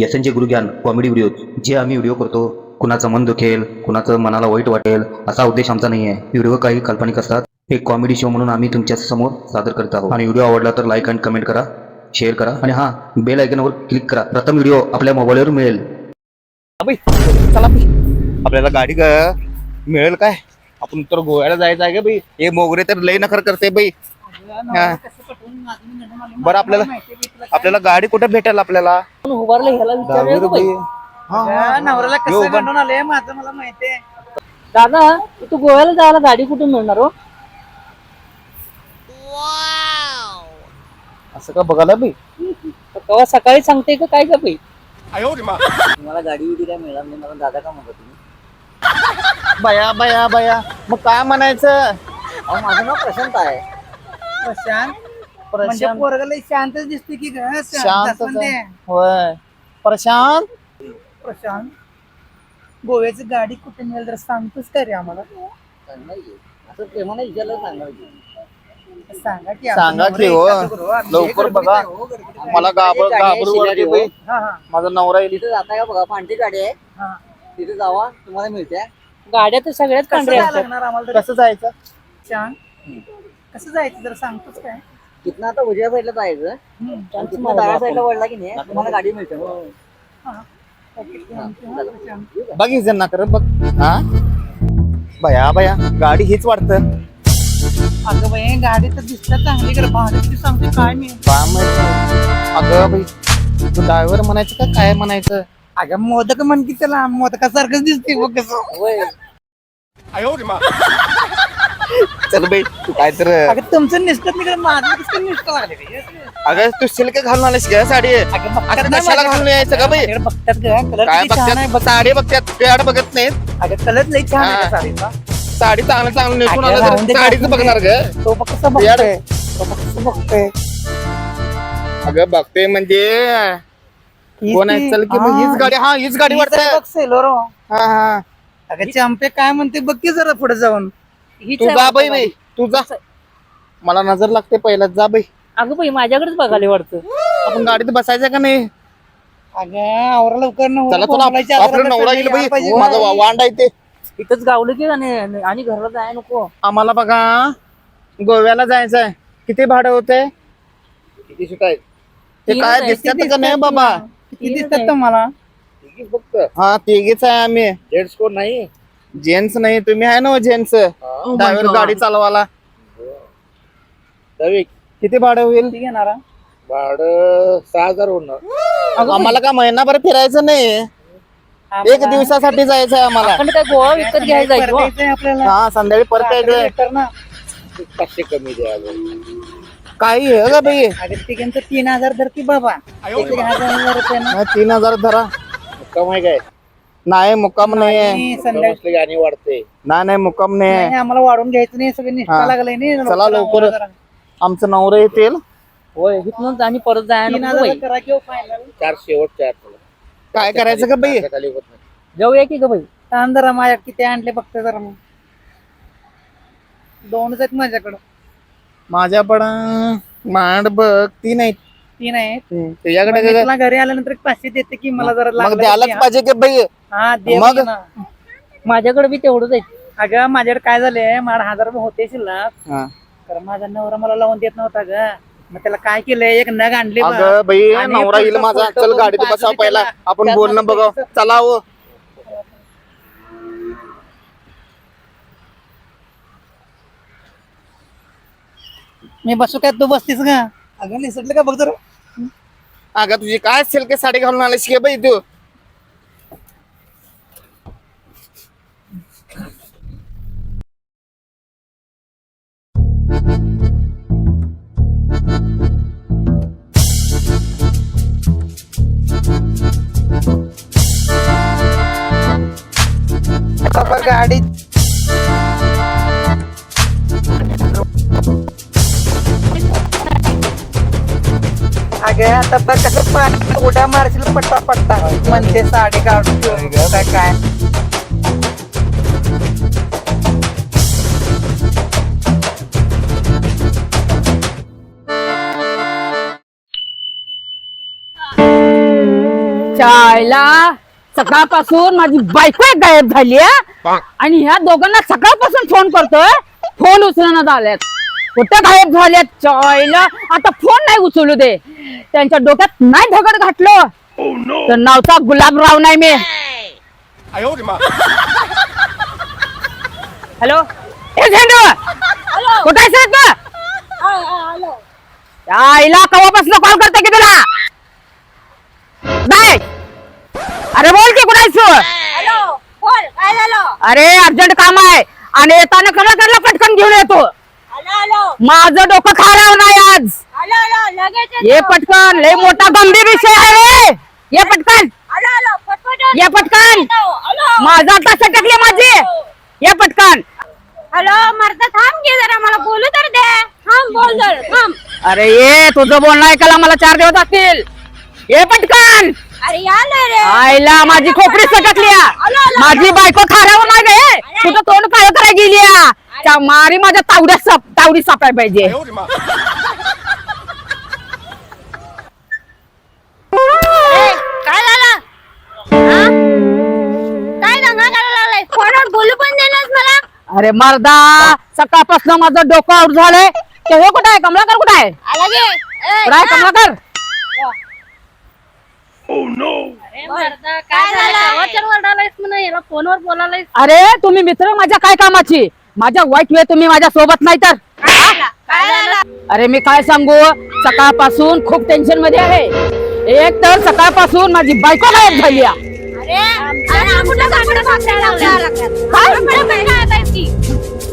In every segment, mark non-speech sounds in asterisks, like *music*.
यशनचे गुरुज्ञान comedy video जे आम्ही video करतो कुणाचं मन दुखेल कुणाचं मनाला वाईट वाटेल असा उद्देश आमचा नाही आहे व्हिडिओ काही काल्पनिक असतात. एक कॉमेडी शो म्हणून आम्ही तुमच्यासमोर सादर करत आहोत. आणि व्हिडिओ आवडला तर लाईक अँड कमेंट करा शेअर करा आणि हां बेल आयकनवर क्लिक करा. प्रथम व्हिडिओ आपल्या मोबाईलवर मिळेल. अबे, चला बे. आपल्याला गाडी ग- मिळेल काय? आपण तर गोव्याला जायचं आहे का बाई. हे मोगरे तर लय नखर करते बाई. हा. बरं आपल्याला आपल्याला गाडी कुठे भेटेल आपल्याला? उभारलं ह्याला विचारूया का बाई? नवऱ्याला यो, कसं पण- गंडून आले माझं मला माहितीये दादा तू गोव्याला जायला गाडी कुठून मिळणार हो? असं का बघायला बाई तर केव्हा सकाळी सांगते का काय का बाई मला गाडी बिडी काय मिळाली नाही मला दादा का म्हणतो तुम्ही? बया बया बया. मग काय म्हणायचं? अहो माझं नाव प्रशांत आहे. प्रशांत. म्हणजे प्रशांत. पोरगा शांतच दिसते की ग शांत होय. प्रशांत? प्रशांत गोव्याची गाडी कुठे मिळेल तर सांगतोस का रे आम्हाला? असं प्रेमाने विचारलं सांगा सांगा की सांगा आपण की हो. करू. लवकर हे बघा. आहे, हो, आहे. मला वाटते बाई. हा हा. माझा नवरा येईल तिथे जाता का बघा? पांढरी गाडी आहे. हा. तिथे जावा तुम्हाला मिळते. गाड्या तर सगळ्याच कसं पांढऱ्या जायला असतात. लागणार आम्हाला तरी? कसं जायचं? शांत. कसं जायचं जर सांगतोच काय? तिथनं आता उजव्या साईडला जायचं. आणि तिथनं डाव्या साईडला वळला की नाही तुम्हाला गाडी मिळते. हा. ओके. प्रशांत. बघ ना कर बघ. हा? बया बया गाडी हीच वाटतं अगं बाई गाडी तर दिसतात चांगली कर भाडं किती सांगते काय मी? काय माहिती? अगं बाई तू ड्रायव्हर म्हणायचं का काय म्हणायचं? अगं मोदक म्हण की त्याला. मोदकासारखंच दिसते बघ कसं. *laughs* चल बाई तू काय तर अगं तुमचं निष्ठत नाही माझं कसं निष्ठ लागले? अगं तू सिल्क घालून आलीस का साडी. असं कशाला घालून यायचं का बाई? बघतात काय बघतात? साडी बघतात पेड बघत नाहीत. अगं कलर लई छान आहे हा. त्या साडीचा. साडी चांगलं चांगलं नेसून अगं, आलं तर साडीच. बघणार ग. तो. बघतोय. तो अगं बघते म्हणजे. कोण आहे? चल की मग हा, हीच गाडी हा हीच गाडी वाटत. बघ सेलोरो हा हा. अगं चंपे काय म्हणते? बघ की जरा पुढे जाऊन. हीच तू आहे जा बाई बाई. तू जा. मला नजर लागते पहिला जा बाई. अगं बाई माझ्याकडेच बघायला वाटतं. आपण गाडीत बसायचं का नाही? अगं आवरा लवकर नवरा चला बोंबलायच्या चला अगोदर आपलं नवरा सगळी येईल बाई. यायला पाहिजे. माझा वा- वांडा येते. इथंच गावलं की आणि आणि घरला जाय नको. आम्हाला बघा गोव्याला जायचं आहे किती भाडं होते? किती ते काय आहे, दिसतात का नाही बाबा? किती दिसतात तुम्हाला? फक्त हा तिघीच आहे आम्ही. जेंट्स कोण नाही. जेंट्स नाही तुम्ही आहे ना जेंट्स? ड्रायव्हर गाडी चालवाला दहावी किती भाडं होईल? किती घेणार? हा? भाडं सहा हजार होणार. आम्हाला का महिनाभर फिरायचं नाही. एक दिवसासाठी जायचं आहे आम्हाला. आपण काय गोवा विकत घ्यायला जायचं हो? हा संध्याकाळी परत यायचं लेटर ना. पाचशे कमी द्या काही आहे का बाई. तिघांचं तीन हजार धरती बाबा. हा, तीन हजार धरा. आहे काय? नाही मुक्काम नाही आहे आणि संध्याकाळी. समजले गाणी वाढते. नाही नाही मुक्काम नाही आम्हाला वाढून घ्यायचं नाही सगळं निष्ठा हा. लागलंय नाही चला लवकर आमचं नवरं येतील. होय इथूनच आणि परत जाय तीन नको हजार बाई. करा किंवा फायनल चार शेवट चार. काय करायचं का बाई? त्याच्याखाली होत नाही. जाऊया की ग बाई. ताण जरा माझ्या किती आणले बघते जरा मग. दोनच आहेत माझ्याकडं. माझ्या पण मांड बघ तीन आहेत. तीन आहेत. तुझ्याकडे मी तुला घरी आल्यानंतर एक पाचशे देते की मला जरा मग लागलं द्यायलाच की हा. पाहिजे की बाई? हा दे मग? ना. माझ्याकडे बी तेवढंच आहे अगं माझ्याकडे काय झालंय? मला हजार रुपये होते शिल्लक. हा. तर माझा नवरा मला लावून देत नव्हता ग. मग त्याला काय केलंय? एक नग आणली बा. अगं बाई आणि नवरा येईल पुढचं माझा. फोटो चल बघून गाडीत बसाव पहिला. त्याला. आपण बोलणं पैसे- चला हो. मी बसू काय? तू बसतीस का अगं निसटलं का? बघ जरा. अगं तुझी काय सिल्क साडी घालून आलीस की बाई तू? गाडी अगं आता बघ कसं पाणी उड्या मारशील पट्टा पट्टा म्हणते साडी काढून काय काय? चायला सकाळपासून माझी बायको एक गायब झाली आणि ह्या दोघांना सकाळपासून फोन करतोय. फोन उचलण्यात आल्यात कुठे गायब झाल्यात? चायला आता फोन नाही उचलू दे. त्यांच्या डोक्यात नाही दगड घातलं. तर नावचा गुलाबराव नाही मी. हॅलो हे *laughs* झेंडू! कुठे आहेस रे तू? आईला कवापासून कॉल करते की तुला? नाही अरे बोल की कुठे आहेस तू? झालं? अरे अर्जंट काम आहे. आणि येताना कला करला पटकन घेऊन येतो माझं डोकं खाराव नाही आज. ये पटकन लय मोठा गंभीर विषय आहे. ये पटकन. ये पटकन. माझा आता सटकली माझी. ये पटकन. हॅलो मर्दा थांब घे जरा मला बोलू तर दे. थांब बोल जर थांब. अरे ये तुझं बोलणं ऐकायला मला चार दिवस असतील ये पटकन. अरे यालो रे. आईला माझी खोपडी सटकली. माझी बायको खारावं नाही गे तुझं तोंड काय करायला गेली. त्या मारी माझ्या तावड्या साप तावडी सापाय पाहिजे. ए, काय झालं? हा? काय दंगा करायला लागलाय? फोनवर बोलू पण देणार मला? अरे मर्दा सकाळपासून माझं डोकं आउट झालंय. ते हे कुठं आहे? कमलाकर कुठं आहे? आला गे ए, कुठं आहे हा? कमलाकर. काय झालं? फोनवर बोलायला अरे तुम्ही मित्र माझ्या काय कामाची? माझ्या वाईट वेळ तुम्ही माझ्या सोबत नाही तर? अरे मी काय सांगू? सकाळपासून खूप टेन्शनमध्ये आहे. एक तर सकाळपासून माझी बायको गायब झाली?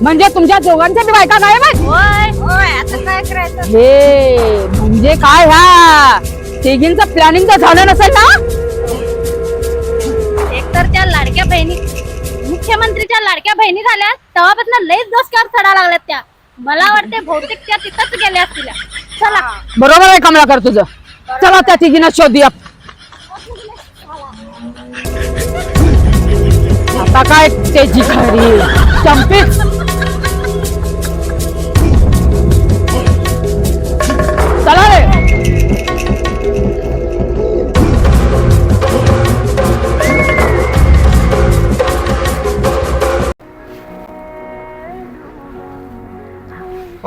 म्हणजे तुमच्या दोघांच्या बी बायका गायब हे म्हणजे काय ह्या तिघींचं प्लॅनिंग तर झालं नसेल ना? एकतर त्या लाडक्या बहिणी मुख्यमंत्रीच्या लाडक्या बहिणी झाल्या तेव्हापासून लईच दोषकार चढा लागल्यात त्या. मला वाटते बहुतेक त्या तिथंच गेल्या असतील. चला. बरोबर आहे कमलाकर तुझं. चला त्या तिघींना शोधूया आता काय त्याची खरी चंपीच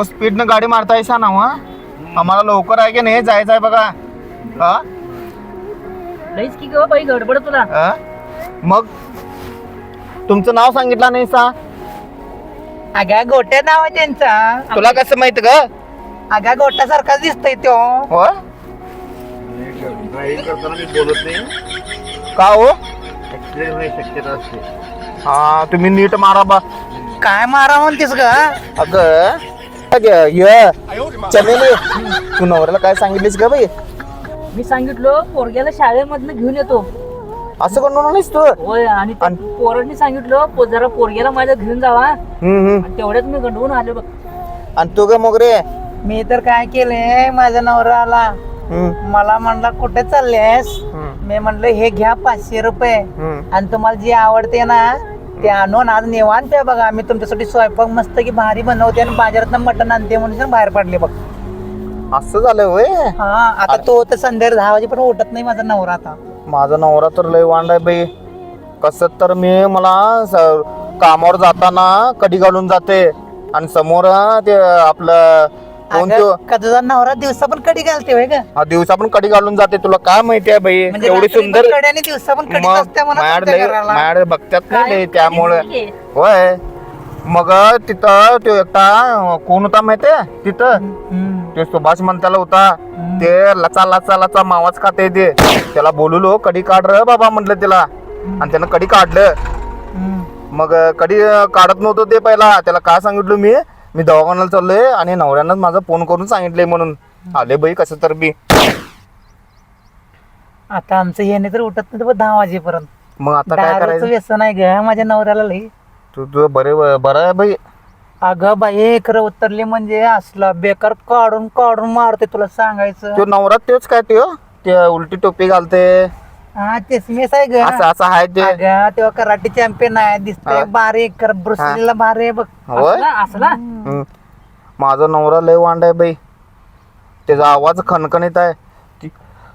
स्पीडनं गाडी मारतायसा ना वा आम्हाला लवकर आहे की नाही? जायचं आहे बघा. हा? लईच की ग बाई गडबड तुला. हा? मग? तुमचं नाव सांगितलं नाही सा? अगं गोट्या नाव आहे त्यांचा. तुला कसं माहीत ग? अगं गोट्यासारखाच दिसतोय तो. हो? ड्राईव्ह करताना मी बोलत नाही. का हो? ऍक्सिडेंट होण्याची शक्यता असते. हा तुम्ही नीट मारा बा. काय मारा म्हणतेस ग? अगं चमेली तू नवऱ्याला काय सांगितलीस का बाई? मी सांगितलं पोरग्याला शाळेमधनं घेऊन येतो. असं करून नाहीस तू? होय आणि त्या पोरांनी सांगितलं पो- जरा पोरग्याला माझ्या घेऊन जावा. हम्म हम्म. आणि तेवढ्यात मी गंडवून आले बघ. आणि तू ग मोगरे मी तर काय केलंय माझा नवरा आला हम्म. मला म्हणला कुठे चाललेस? हम्म, मी म्हणलं हे घ्या पाचशे रुपये. हम्म. आणि तुम्हाला जे आवडते ना ते आणून आज निवांत आहे बघा. मी तुमच्यासाठी स्वयंपाक मस्त की भारी बनवते आणि बाजारात मटण आणते म्हणून बाहेर पडले बघ. असं झालं होय? हा आता तो तर संध्याकाळी दहा वाजेपर्यंत उठत नाही माझा नवरा आता. माझा नवरा तर लय वांड आहे बाई. कसं तर मी मला स- कामावर जाताना कडी घालून जाते. आणि समोर ते आपलं कोण तो अगं, का तुझा नवरा दिवसा पण कडी घालते होय हा दिवसा पण कडी घालून जाते तुला काय माहिती आहे बाई? म्हणजे एवढी रात्री पण सुंदर कडी आणि दिवसा पण कडी मग असते म्हणा मायाड तुमच्या लय घराला. मायाड बघतात ना लय त्यामुळे. होय. मग तिथं तो एकटा कोण होता माहितीये? तिथं. हम्म. ते सुभाष म्हणताला होता ते लचा लचा लचा मावाच खाते ते. त्याला बोललो कडी काढ र बाबा म्हटलं त्याला आणि त्यानं कडी काढलं. हम्म. मग कडी काढत नव्हतं ते पहिला. त्याला काय सांगितलं मी? मी दवाखान्याला चाललोय आणि नवऱ्यानं माझा फोन करून सांगितलंय म्हणून. आले बाई कसं तर बी. आता आमचं येणे तर उठत नाही बघ दहा वाजेपर्यंत. मग आता काय दारूचं करायचं? व्यसन आहे ग माझ्या नवऱ्याला लई. तू तुझं बरे बरं आहे बाई. अगं बाई खरं उतरली म्हणजे असला बेकार काढून काढून मारते तुला सांगायचं. तो नवरा तेच काय ते? हो? ते उलटी टोपी घालते हा आहे ग. असं असं आहे ते. अगं तेव्हा कराटे चॅम्पियन आहे दिसतोय हा. बारीक कर ब्रुसलीला भारी आहे बघ. होय? असला हम्म. माझा नवरा लय वांड आहे बाई. त्याचा आवाज खणखणीत आहे. ती-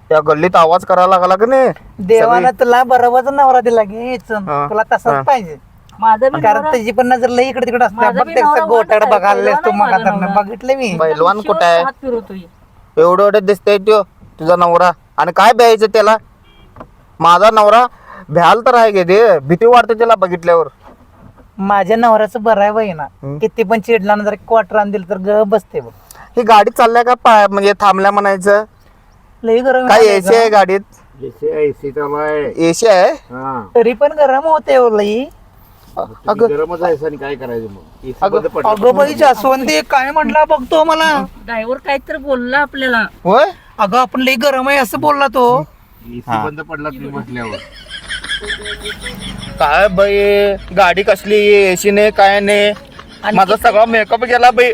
त्या गल्लीत आवाज करायला लागला की नाही? देवाला तुला बरोबर नवरा दिला हा. तुला हा. तसाच पाहिजे. माझं बी कारण नवरा- त्याची पण नजर लई इकडे तिकडे असते. माझा बी नवरा गोटाड बघायला आहे, तू मग माझा आता नवरा. बघितलं मी. पैलवान कुठं आहे? हात फिरवतोय. एवढं एवढं दिसतंय त्यो तुझा नवरा. आणि काय भ्यायचं त्याला? माझा नवरा भ्याल तर आहे गे ते भीती वाटते त्याला बघितल्यावर. माझ्या नवऱ्याचं बरं आहे बाई ना. किती पण चिडला ना जर क्वार्टर आण दिलं तर ग बसते बघ. ही गाडी चालल्या का पाय म्हणजे थांबल्या म्हणायचं? लई गरम काय एसी आहे गाडीत? एसी आहे एसी आहे. हा. तरी पण गरम होते हो लई. अगं गरमच आहे आणि काय करायचं मग? एसी अगं, बंद पडलं अगं बाई जास्वंती काय म्हटला? बघतो मला. ड्रायव्हर काहीतरी बोलला आपल्याला. होय? अगं आपण लई गरम आहे असं बोलला तो. बंद पडला तुम्ही म्हटल्यावर. काय बाई गाडी कसली एसी नाही काय नाही माझा सगळा मेकअप गेला बाई.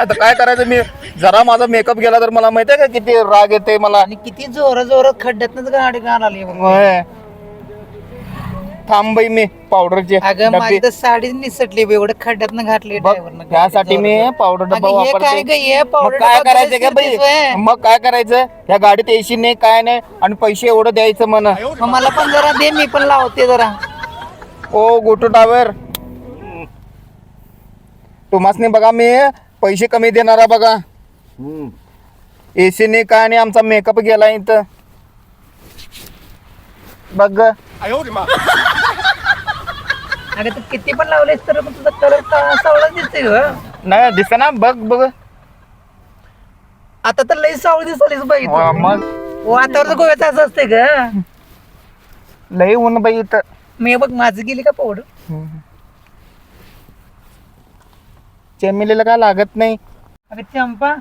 आता काय करायचं मी? जरा माझा मेकअप गेला तर मला माहितीये का किती राग येते मला? आणि किती जोर जोरात खड्ड्यातनच गाडी. होय. थांब बाई मी पावडरची अगं डब्बी. माझी तर साडी निसटली एवढं खड्ड्यातनं घातली बघ. त्यासाठी मी पावडर डब्बा हे काय वापरते हे मग काय करायचं का बाई? मग काय करायचं या गाडीत एसी नाही काय नाही आणि पैसे एवढं द्यायचं म्हण मला पण जरा दे मी पण लावते जरा ओ गोटू टावर तुम्हासनी बघा मी पैसे कमी देणार बघा हम्म. एसी नाही काय नाही आमचा मेकअप गेला इथं बघ ग. अगं तू किती पण लावलेस तर मग तुझा कलर सावळा दिसते ग. नाही दिसत ना बघ बघ. आता तर लई सावळ दिसलीस बाई तू. वा, मग. वातावरण गोव्याचं असं असते ग. लई ऊन बाई इथं. मी बघ माझं गेली का पोड चेमिलीला काय लागत नाही. अगं चंपा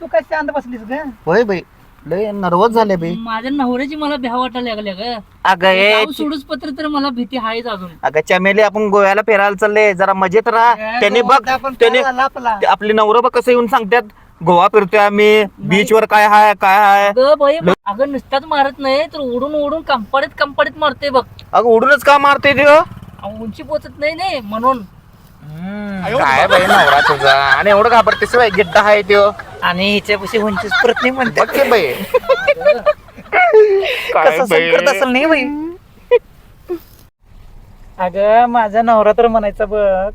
तू काय शांत बसलीस ग? होय बाई. लय नर्वस झाले बाई माझ्या नवऱ्याची मला भ्या वाटायला लागल्या ग. अगं ए, गाव सोडूच पत्र तर मला भीती आहेच अजून. अगं चमेली आपण गोव्याला फिरायला चालले जरा मजेत राहा. त्याने बघ त्याने आपला. ते आपली नवरं बघ कसं येऊन सांगतात गोवा फिरतोय आम्ही बीच वर काय हाय काय हाय. अगं बाई अगं नुसताच मारत नाही तर उडून उडून कंपाडीत कंपाडीत मारते बघ. अगं उडूनच का मारते ते हो? अहो, उंची पोचत नाही नाही म्हणून. काय बाई नवरा तुझा? आणि एवढं घाबरतेस बाई गिड्डा आहे त्यो. आणि हिच्यापाशी उंचीच परत नाही म्हणते. बघ की बाई. काय कसं बाई? संकट असेल नाही बाई. अगं माझा नवरा तर म्हणायचा बघ.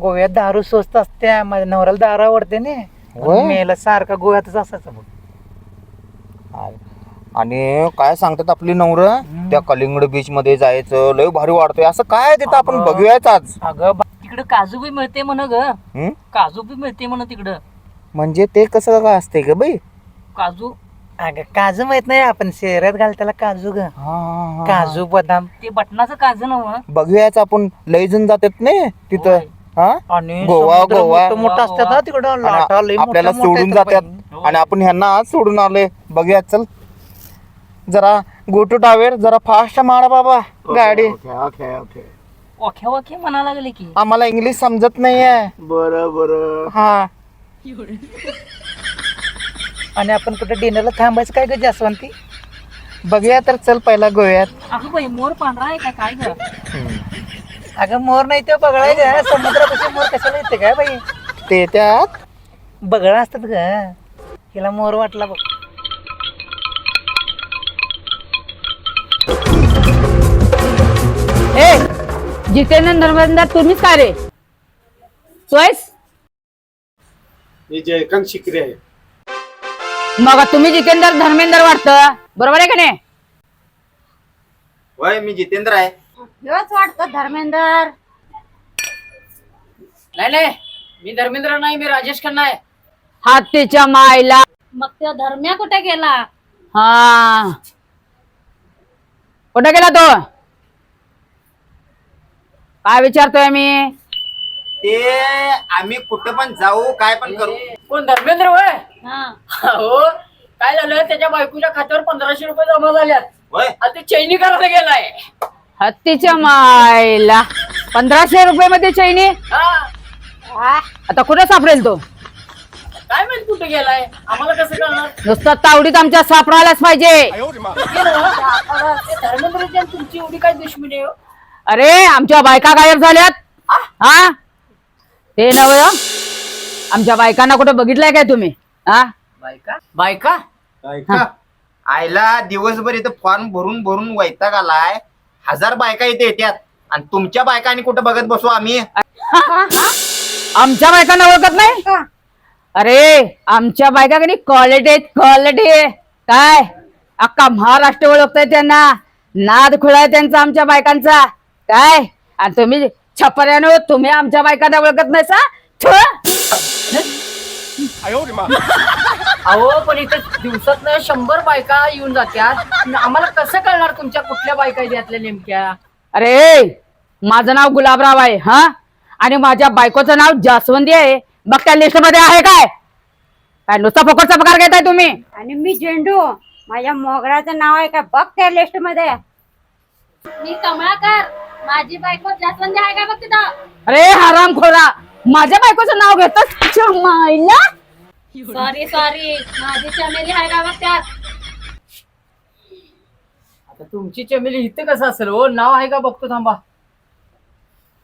गोव्यात दारू स्वस्त असते माझ्या नवऱ्याला दारू आवडते ना. होय? मेला सारखा गोव्यातच असायचं बघ. आणि काय सांगतात आपली नवर? त्या कलिंगड बीच मध्ये जायचं लय भारी वाटतोय. असं काय तिथं? आपण. बघूयाच आज. अगं बा- तिकडं काजू बी मिळते म्हण ग. हं? काजू बी मिळते म्हण तिकडं. म्हणजे ते कसं काय असते ग बाई? काजू? अगं काजू माहीत नाही आपण. शहरात घाल त्याला काजू ग. हा, हा, हा. काजू बदाम. ते बटनाचं काजू नव बघूयाच आपण. लय जण जातात नाही तिथं. होय. हा? आणि गोवा, गोवा. मोठं मोठं असतात ना तिकडं. लाटा आणि लई आपल्याला सोडून जातात. बाई. आणि आपण ह्यांना आज सोडून आले बघूया चल. जरा गोटू टावेर जरा फास्ट मारा बाबा गाडी. ओके ओके ओके ओखे ओखे म्हणा लागले की. आम्हाला इंग्लिश समजत नाहीये. बरं बरं. हा. आणि आपण कुठं डिनरला थांबायचं काय ग जास्वंती? बघूया तर चल पहिला गोव्यात. अगं बाई मोर पांढरा आहे का काय ग? अगं मोर नाही ते बघायचं समुद्रापाशी मोर कशाला येते काय बाई? ते त्यात बगळा असतात ग. हिला मोर वाटला बघ. जितेंद्र धर्मेंद्र तुम्हीच का रे? चॉईस? हे जयकांत शिकरे आहे. मग तुम्ही जितेंद्र धर्मेंद्र वाटतं बरोबर आहे का नाही? मी जितेंद्र आहे. हेच वाटतं धर्मेंद्र. नाही नाही. मी धर्मेंद्र नाही मी राजेश खन्ना आहे. हातीच्या मायला. मग तो धर्म्या कुठे गेला? हा. कुठे गेला तो? काय विचारतोय मी? ते आम्ही कुठे पण जाऊ काय पण करू. कोण धर्मेंद्र होय? हा. हो काय झालं त्याच्या बायकोच्या खात्यावर पंधराशे रुपये जमा झाल्यात. होय. आता ते चैनी करायला गेलाय. हत्तीच्या मायला. पंधराशे रुपये मध्ये चैनी? आता कुठे सापडेल तो? काय माहीत कुठे गेलाय? आम्हाला कसं कळणार? नुसतं तावडीत आमच्या सापडायलाच पाहिजे. हे ना, आता ते धर्मेंद्रची आणि तुमची एवढी काय दुश्मनी आहे हो? अरे आमच्या बायका गायब झाल्यात. हा? ते नव आमच्या बायकांना कुठे बघितलंय काय तुम्ही? हा? बायका? बायका? ऐका आयला दिवसभर इथं फॉर्म भरून भरून वैताग आलाय. हजार बायका इथे येतात आणि तुमच्या बायका आणि कुठं बघत बसू आम्ही? आमच्या बायकांना ओळखत नाही? अरे आमच्या बायका कधी क्वालिटी आहेत? क्वालिटी काय? अख्खा महाराष्ट्र ओळखताय त्यांना. नाद खुळा आहे त्यांचा आमच्या बायकांचा. काय? आणि तुम्ही छपऱ्यानो तुम्ही आमच्या बायकांना ओळखत नाही सा? अहो पण इथे दिवसात शंभर बायका येऊन जात्यात. न आम्हाला कसं कळणार तुमच्या कुठल्या बायका यातल्या नेमक्या? अरे माझं नाव गुलाबराव आहे हा? आणि माझ्या बायकोचं नाव जास्वंदी आहे. बघ त्या लिस्टमध्ये आहे काय? काय नुसता फुकटचा पगार घेताय तुम्ही? आणि मी झेंडू माझ्या मोगराचं नाव आहे का? बघ त्या लिस्टमध्ये मी कमळाकर. माझी बायको जास्वंदी आहे का बघ तिथं? अरे हराम खोरा. माझ्या बायकोचं नाव घेतच मायला? सॉरी सॉरी माझी चमेली आहे का बघ त्यात? आता तुमची चमेली इथे कसं असेल हो? नाव आहे का बघतो थांबा.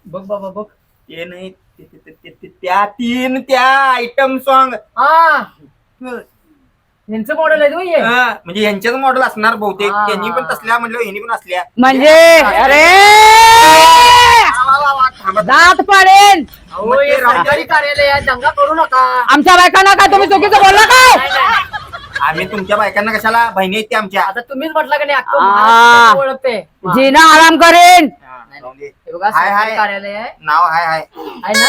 बघ बाबा बघ. ते नाही ते- ते- ते- ते- ते- त्या तीन त्या आयटम सॉन्ग हा. यांचं मॉडेल आहे तुम्ही म्हणजे यांच्याच मॉडेल असणार बहुतेक. हा. त्यांनी पण तसल्या म्हणलं यांनी पण असल्या. म्हणजे अरे! वा, वा, वा, थांबा. दात पाडेन! अहो हे सरकारी कार्यालय आहे दंगा करू नका. आमच्या बायकांना काय तुम्ही चुकीचं बोलला काय नाही. आम्ही तुमच्या बायकांना कशाला? बहिणी आहेत त्या आमच्या. आता तुम्हीच म्हटलं का नाही अख्खं आ. महाराष्ट्र ओळखते. जीना आराम करेन. हा, जाऊन दे. बघा हाय, हाय. कार्यालय आहे. नाव हाय हाय. आहे ना.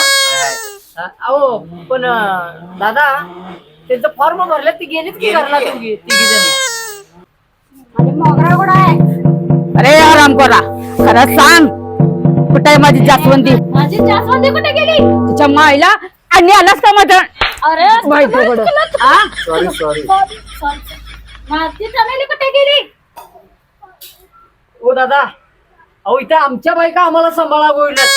हा, अहो पण अं, दादा त्यांचं फॉर्म भरले ती गेलीच की गेली. घरला तिघी तिघी जणी. आणि मोगरा कुठं आहे? अरे आराम करा खरं सांग कुठे आहे माझी जास्वंदी? माझी जास्वंदी कुठे गेली? तिच्या माईला आणि आलास का माझ्या अरे? Sorry sorry. माझी चमेली कुठे गेली? ओ दादा अहो इथे आमच्या बायका आम्हाला सांभाळा बोलल्यात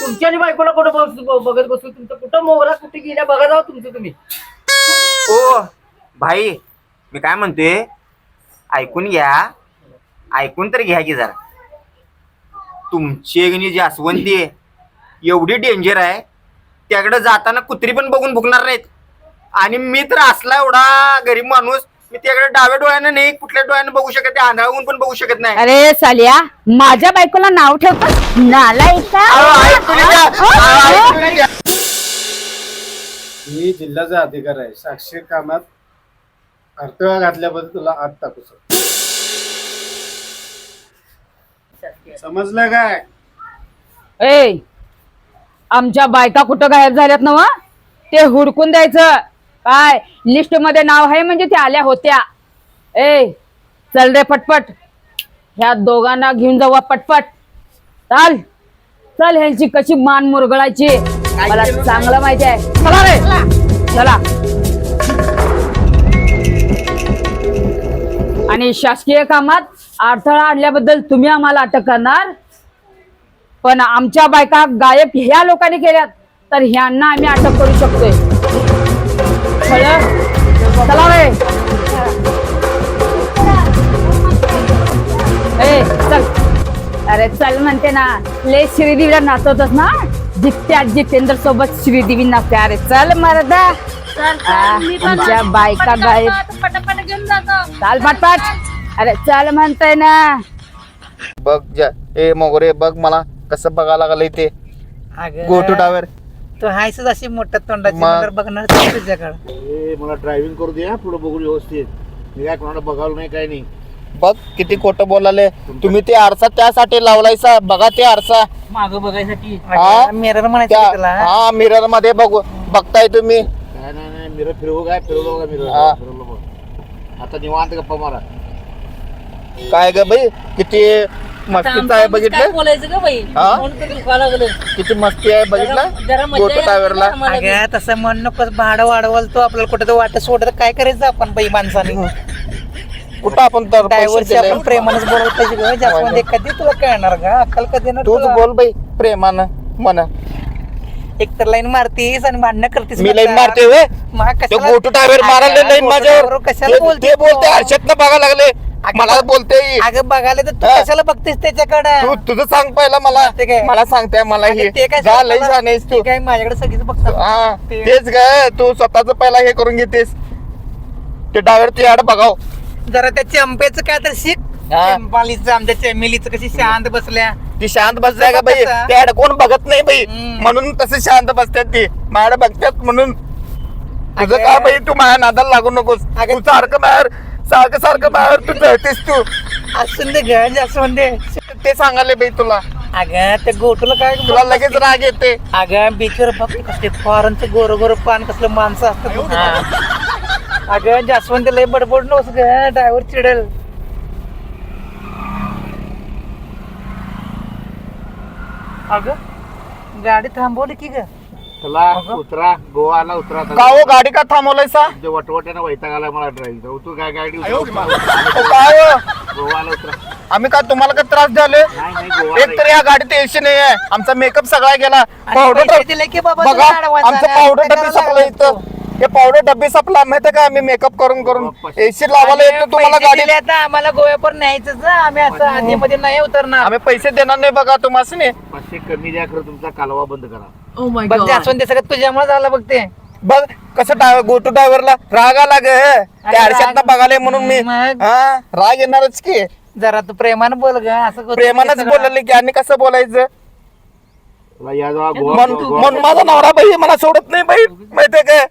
तुमच्या आणि बायकोला कुठं बस- बघत बसू? तुमचं कुठं मोगरा कुठे गेल्या? बघा जाऊ तुमचं तुम्ही. ओ भाई मी काय म्हणतोय? ऐकून घ्या. ऐकून तर घ्या की जरा. तुमची गणी जास्वंदी आहे, एवढी डेंजर आहे. त्याकडे जाताना कुत्री पण बघून भुकणार नाहीत. आणि मी तर असला एवढा गरीब माणूस मी त्याकडे डाव्या डोळ्यानं नाही कुठल्या डोळ्यानं बघू शकत नाही आंधळाहून पण बघू शकत नाही. अरे सालिया माझ्या बायकोला नाव ठेवतो नालायका अहो, ऐकून घ्या. अहो, ऐकून घ्या. मी जिल्ह्याचा अधिकार आहे साक्षी कामात अडथळा घातल्याबद्दल तुला आत टाकू सर समजलं काय? ए आमच्या बायका कुठं गायब झाल्यात ना ते हुडकून द्यायचं. काय लिस्टमध्ये नाव आहे म्हणजे त्या आल्या होत्या. ए चल रे पटपट. ह्या दोघांना घेऊन जाऊ पटपट. चाल. चल ह्यांची कशी मान मुरगळायची. मला चांगलं माहिती आहे. चला रे. चला. आणि शासकीय कामात अडथळा आणल्याबद्दल तुम्ही आम्हाला अटक करणार. पण आमच्या बायका गायब ह्या लोकांनी केल्यात तर ह्यांना आम्ही अटक करू शकतोय? चला रे. ए चल. अरे चल म्हणते ना ले श्रीदेवीला नाचवतच ना? जित्या जितेंद्र सोबत श्रीदेवी नाचते अरे चल मरदा. आ, आमच्या बायका पटकन गायब. जातो, पटापट घेऊन जातो. चाल पटपट. अरे चल म्हणताय ना. बघ जा. ए मोगरे बघ मला कसं बघायला लागलंय ते गोटू टावर तू हायसच अशी मोठ्या तोंडाची मग. म्हणल्यावर बघणार तरी तुझ्याकडं. ए मला ड्रायव्हिंग करू दे हा. पुढे बघू व्यवस्थित. मी काय कोणाला बघावलं नाही काय नाही. बघ किती खोटं बोलाले. तुम्ही ते आरसा त्यासाठी लावलायसा. बघा ते आरसा. मागं बघायसाठी हा? मिरर म्हणायचं हा मिररमध्ये बघू बघताय तुम्ही. काय नाही नाही मिरर फिरवू काय? फिरवलं बघा मिरर. फिरवलं बघ. आता निवांत गप्पा मारा. काय ग बाई? किती मस्तीचं आहे बघितलं? बोलायचं का बाई? हा? म्हणून तर दुखायला लागलं. किती मस्ती आहे बघितलं? जरा मजा गोटू यायला टावरला आम्हाला. बी. अगं तसं म्हण नकोस. भाडं वाढवल तो आपल्याला कुठं तर वाटत सोडत. काय करायचं आपण बाई माणसाने? *laughs* कुठं आपण तर पैसे ड्रायव्हरशी दिले? आपण प्रेमानच बोलत पाहिजे गं. जास्वंदी कधी तुला कळणार का अक्कल कधी ना तूच? बोल बाई प्रेमानं म्हणा एक तर लाईन मारतीस आणि भांडणं करतीस मी लाईन मारते वे मग ते कशाला- गोटू टावर मारायला अगं, लाईन गोटू माझ्यावर. कशाला ते- बोलते ते? बोलते हर्षदनं बघायला लागले. अगं, मला बोलते अगं बघायला तर तू हा. कशाला बघतेस त्याच्याकडे? तू तुझं सांग पहिला मला. ते काय? मला सांगते मला हे. काय जा लई मला- जाणेस ते. तू काय माझ्याकडे सगळीच बघतात. हा. ते- तेच ग. तू स्वतःच पहिला हे करून घेतेस. ते डायव्हर तू याड बघाव. जरा त्या चंपेचं काय तर शिक. हा. चंपालीचं आमच्या चमेलीचं कशी शांत बसल्या. ती शांत बसल्या का बाई? कसं? त्याड कोण बघत नाही बाई. हम्म. म्हणून तसे शांत बसतात ती. माझ्या बघतात म्हणून. तुझं अगं. का बाई? तू माझ्या नादाला लागू नकोस. तू सारखं बाहेर सारखं सारखं बाहेर तू जळतेस तू. असून दे घर असून दे. ते सांगाले बाई तुला. अगं त्या गोटूला काय तुला लगेच राग येते. अगं बीचवर बघ कसले फॉरनचं गोर गोर पान कसलं माणसं असतात. बघ. अगं जास्वंत लय बडबड नव्हतं ग ड्रायव्हर चिडल. अगं गाडी थांबवली की ग? चला उतरा गोवाला उतरा का हो गाडी का थांबवलायसा तुमच्या वटवट्यानं वैताग आला मला ड्राईव्ह तू काय गाडी ओ, काय हो? गोवाला उतरा. आम्ही काय तुम्हाला काय त्रास झाले नाही नाही गोवा एक तर या गाडीत एसी नाही आहे आमचा मेकअप सगळा गेला. आणि पावडर पैसे डब- दिले की बाबा बघा तुला आमचं. पावडर ते डबे लागलं इथं. हे पावडर डबे संपला माहितीये का? आम्ही मेकअप करून करून. एसी लावायला येतो तुम्हाला गाडी आम्हाला गोव्यापर्यंत न्यायचं आम्ही असं आधी मध्ये नाही उतरणार. आम्ही पैसे देणार नाही बघा तुम्हाला पाचशे कमी द्या खरं तुमचा कालवा बंद करा. बघ जास्वंत सगळं तुझ्यामुळे झालं बघ ते. बघ कसं ड्रायव्हर गोटू ड्रायव्हरला राग आला ग. त्या राग- आरशात बघाले म्हणून मी. मग? हा राग येणारच की. जरा तू प्रेमानं बोल ग असं करू प्रेमानच नको बोलले की आणि कसं बोलायचं? तुला या जवळ गोवा म्हणून गोवा- म्हणून माझा नवरा बाई मला सोडत नाही बाई माहितीये का?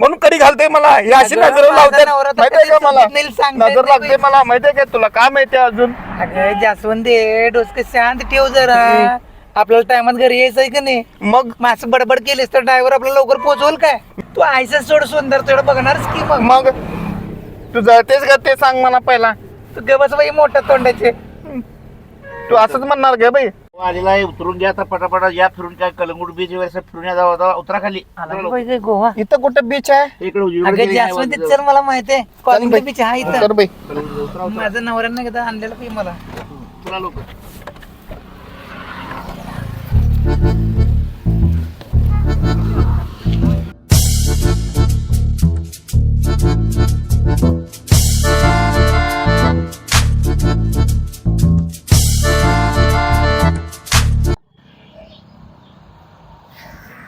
म्हणून कडी घालते मला. ही अशी अगं, नजर माझा लावते नवरा तर माहितीये का कधीच मला? नाही, सांगता नजर नाही लागते बाई. मला. माहितीये का तुला? काय माहितीये अजून? अगं जास्वंदे डोसके शांत ठेव जरा. आपल्याला टायमात घरी यायचंय का नाही? मग? मासं बडबड केलीस तर ड्रायव्हर आपल्याला लवकर पोहोचवल काय? तू आयचं सोड सुंदर तेवढं बघणारच की मग? मग? तू जळतेस का ते सांग मला पहिला. तू गबस बाई मोठ्या तोंडाचे. तू असंच म्हणणार ग बाई. आलेला आहे उतरून घ्या आता पटापटा या फिरून काय कलंगूट बीच वगैरे फिरून या जावा जावा. उतरा खाली आला की गोवा इथं कुठं बीच आहे इकडे उजवीकडे अगं गेली नाही जास्वंदी बाजूला. चल मला माहिती आहे कॉलिंग. बीच आहे कर इथं बाई कलंगूट उतरा उतरा. माझं नवऱ्यानं एकदा आणलेलं की मला उतरा लोक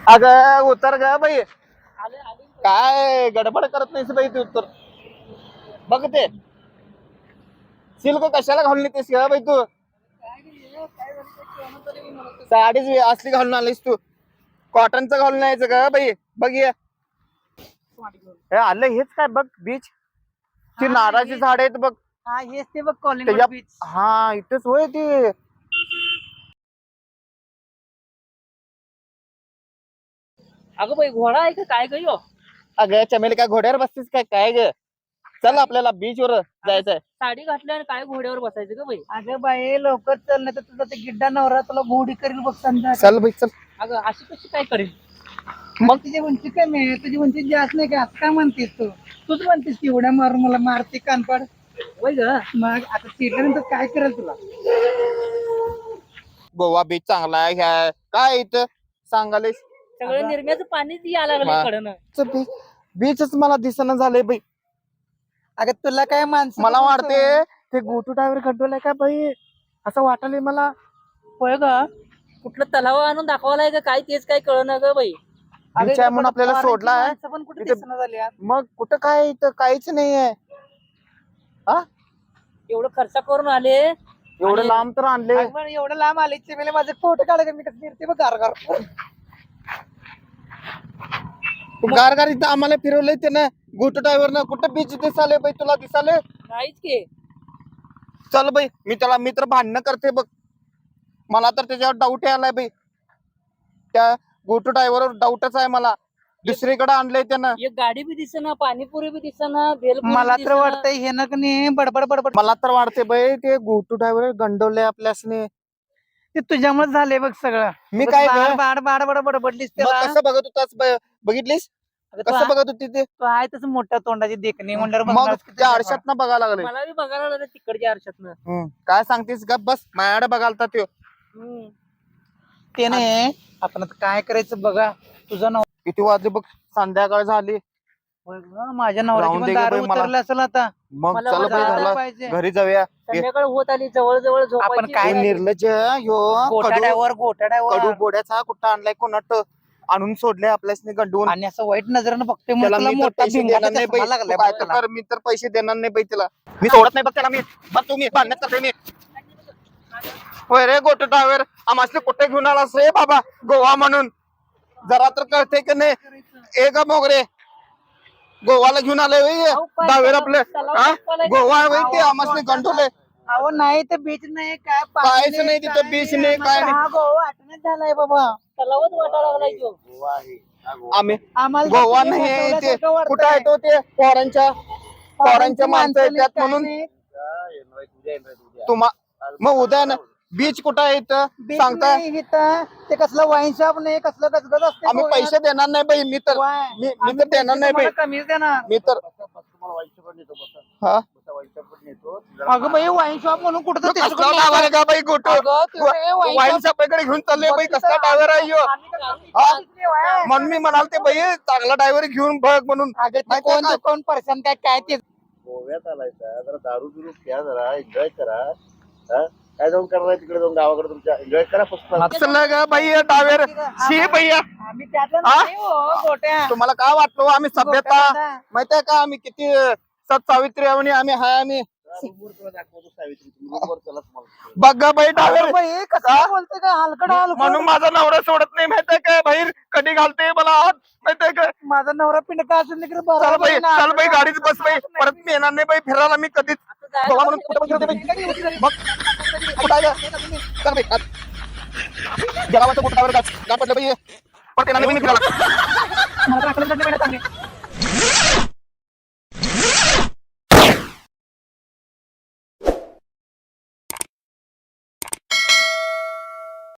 अगं उतर ग बाई. काय गडबड करत नाहीस बाई तू उत्तर बघ ते. सिल्क कशाला घालून येतेस ग बाई तू? साडीच असली घालून आलीस तू. कॉटनचं घालून यायचं का बाई. बघ ये. हे आलं हेच काय बघ बीच ती नारळाची झाड आहेत बघ. हा हेच ते बघ कॉलिंग त्याच्या बीच हा इथेच होय ते. अगं बाई घोडा आहे का काय गयो अगं चमेली काय घोड्यावर बसतीस काय काय ग? चल आपल्याला बीच वर जायचंय. साडी घातली आणि काय घोड्यावर बसायचं का बाई? अगं बाई लवकर चल नाही तर तुझा ते गिड्डा नवरा तुला घोडी करील बघ संध्या चल बाई चल. अगं अशी कशी काय करेल? मग? तुझी उंची कमी आहे तुझी उंची जास्त नाही का? असं काय म्हणतेस तू? तूच म्हणतेस की उड्या मारून मला मारते कानपाड? वय ग. मग आता चिडल्यानंतर काय करेल तुला? गोवा बीच चांगला आहे ह्या काय इथं? सांगाले सगळं निर्म्याचं पाणीच यायला लागलं कडनं बीचच मला दिसणं झालंय बाई. अगं तुला काय माणसं मला वाटते ते गोटू ड्रायव्हर खड्डोलाय का बाई? असं वाटलंय मला. होय ग. कुठलं तलाव आणून दाखवायला का? काय तेच काय कळना ग बाई. अगं, बीच आहे म्हणून आपल्याला माणसं पण कुठे इथे- झाली यार. मग कुठं काय इथं? काहीच नाहीये एवढं खर्च करून आले. एवढं आणि- लांब तर आणले. अगं, बरं, एवढं लांब आले चिमेले माझे फोटो काढायचे मी कसं फिरते बघ गार गार गारगार इथं आम्हाला फिरवलंय त्यानं. गोटू ड्रायव्हर न कुठं बीच दिसाले बाई तुला दिसाले नाहीच की. चल बाई मी त्याला मी तर भांडणं करते बघ. मला तर त्याच्यावर डाऊट यायलाय बाई. त्या गोटू ड्रायव्हरवर डाऊटच आहे मला. दुसरीकडे आणलंय त्यानं. एक गाडी बी दिसेना पाणीपुरी बी दिसेना भेलपुरी मला बी तर दिसेना. वाटतंय हे ना का नाही बडबड बडबड. मला तर वाटते बाई ते गोटू ड्रायव्हर गंडवले आपल्यासने. ते तुझ्यामुळे झाले बघ सगळं. मी काय बाड ग? बाड बाड बाड बडबडलीस मग त्याला. कसं बघत होतास? ब- बघितलीस? अगं, तू कसं बघत होती ते? तू आहे तसं मोठ्या तोंडाची देखणी म्हणल्यावर मग बघणारच की त्या तुझ्या आरशात बघायला लागले. मला बी बघायला लागलं तिकडच्या आरशातनं. काय सांगतेस गप बस. माझ्याकडे बघालता त्यो. हम्म. ते नाही आपण आता काय करायचं बघा. तुझा नव किती वाजले बघ? संध्याकाळ झाली. होय गं, माझ्या नवऱ्याची राहून पण दे गं दारू बाई मला. उतरलं असेल आता. मग मला चल वाटलं बाई आता झाला पाहिजे. घरी जाऊया. संध्याकाळ होत आली जवळ जवळ आपण काय नाही. निर्लज ह्यो कडू. गोटाड्यावर गोटाड्यावर कडू बोड्याचा कुठं आणलाय कोणाट आणून सोडले आपल्यासने गंडवून. आणि असं वाईट नजरेनं बघते त्याला मी तर पैसे देणार नाही बाई. तू काय तर कर, मी तर पैसे देणार नाही बाई तिला. मी सोडत नाही बघ त्याला मी. बघ तुम्ही भांडण्यात करते मी. होय रे गोट डावेर आम्हाला कुठे घेऊन आलास रे बाबा? गोवा म्हणून. जरा तर कळते की नाही. ए ग मोगरे. गोवाला घेऊन आले डावेर आपले हा? गोवा होय ते आम्हाला गंडवले अहो नाही ते बीच नाही काय पाणी कायच नाही तिथं बीच नाही काय नाही. गोवा आठवण्यात झालाय बाबा. तलावच वाटा लागलाय तो. आम्ही आम्हाला गोवा नाही ते. कुठं आहे तो ते फॉरेनच्या फॉरेनच्या माणसं काय म्हणून. नाही. तुम्हा मग उद्या ना. बीच कुठं आहे इथं बीच सांगताय नाही इथं. ते कसलं वाईन शॉप नाही कसलं गजगज असते आम्ही गोव्यात. पैसे देणार नाही बाई मी तर वाय. मी मी आम्ही तर देणार नाही बाई तुम्हाला कमीच देणार मी तर हा अगं बाई वाईन शॉप म्हणून कुठं तो कसला डावर आहे का बाई गोटो अगं, वाईन वाईन शॉपेकडे घेऊन चालले बाई कसला डायव्हर आहे ह्यो? हा? म्हणून मी म्हणाल ते बाई चांगला ड्रायव्हर घेऊन बघ म्हणून कोण का? कोण पर्सन काय काय ते गोव्यात आलाय जरा दारू बिरू प्या जरा एन्जॉय करा हा? काय जाऊन करणार तिकडे जाऊन? गावाकडे तुमच्या एन्जॉय करा फक्त. कसलं ग बाई शी भैया आम्ही त्यातलं हा? नाही हो गोट्या. तुम्हाला काय वाटलो आम्ही सभ्यता. माहितीये का? आम्ही किती सत सावित्री आहे म्हणे आम्ही हाय आम्ही. बघ बाई अगं बाई कसं बोलते का? हलकड म्हणून माझा नवरा सोडत नाही माहितीये काय बाहेर कधी घालते मला? आत माहितीये काय माझा नवरा पिंड का असून तिकडे चल बाई चल बाई गाडीत बस बाई. परत मी येणार नाही बाई फिरायला मी कधीच. गोवा म्हणून कुठं पण फिरते. बघ. कुठं? चल बाई. जगावाचं कुठं बाई. परत येणार नाही मी फिरायला.